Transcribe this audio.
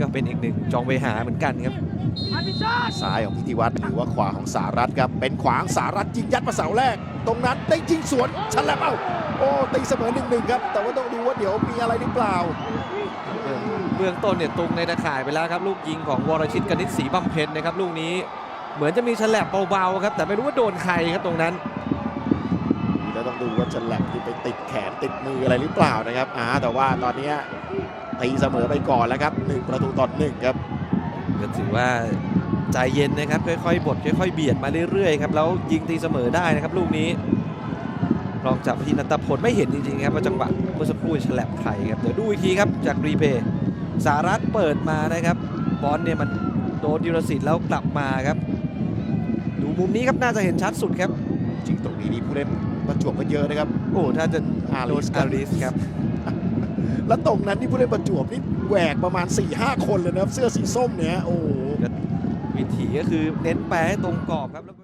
ริสก็เป็นอีกหนึ่งจองเวหาเหมือนกันครับซ้ายของพิธีวัตรหรือว่าขวาของสารัตครับ เป็นขวางสารัตยิงยัดมาเสาแรก ตรงนั้นได้ยิงสวนชันแล้วเอ้าโอ้ตีเสมอหนึ่งหนึ่งครับ แต่ว่าต้องดูว่าเดี๋ยวมีอะไรหรือเปล่าเบื้องต้นเนี่ยตุงในตะข่ายไปแล้วครับ ลูกยิงของวรชิตกนิษฐ์ศรีบำเพ็ญนะครับ ลูกนี้เหมือนจะมีฉลับเบาๆครับ แต่ไม่รู้ว่าโดนใครครับตรงนั้น แล้วต้องดูว่าจะแหลมที่ไปติดแขนติดมืออะไรหรือเปล่านะครับอ่าแต่ว่าตอนเนี้ยตีเสมอไปก่อนแล้วครับหนึ่งประตูต่อหนึ่งครับก็ถือว่าใจเย็นนะครับค่อยๆบดค่อยๆเบียดมาเรื่อยๆครับแล้วยิงตีเสมอได้นะครับลูกนี้ลองจับที่นัตพลไม่เห็นจริงๆครับว่าจังหวะเมื่อสักครู่ฉลับใครครับเดี๋ยวดูอีกทีครับจากรีเพย์สารัตเปิดมานะครับบอลเนี่ยมันโดนดิรสิทธิ์แล้วกลับมาครับ ดูมุมนี้ครับน่าจะเห็นชัดสุดครับ จริงตรงนี้นี่ผู้เล่น ประจวบก็เยอะนะครับ โอ้ถ้าจะอาโดรินสอาริสครับ แล้วตรงนั้นที่ผู้เล่นประจวบนี่แหวกประมาณ 4-5 คนเลยนะครับ เสื้อสีส้มเนี่ยโอ้โหวิถีก็คือเน้นแปรให้ตรงกรอบครับแล้วก็